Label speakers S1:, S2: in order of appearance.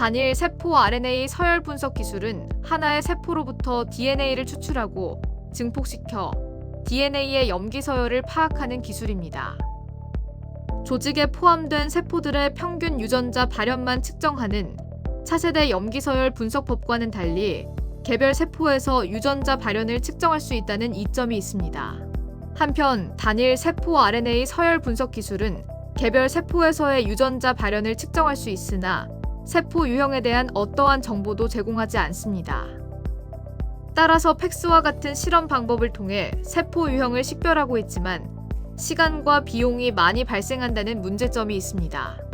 S1: 단일 세포 RNA 서열 분석 기술은 하나의 세포로부터 DNA를 추출하고 증폭시켜 DNA의 염기 서열을 파악하는 기술입니다. 조직에 포함된 세포들의 평균 유전자 발현만 측정하는 차세대 염기 서열 분석법과는 달리 개별 세포에서 유전자 발현을 측정할 수 있다는 이점이 있습니다. 한편 단일 세포 RNA 서열 분석 기술은 개별 세포에서의 유전자 발현을 측정할 수 있으나 세포 유형에 대한 어떠한 정보도 제공하지 않습니다. 따라서 팩스와 같은 실험 방법을 통해 세포 유형을 식별하고 있지만 시간과 비용이 많이 발생한다는 문제점이 있습니다.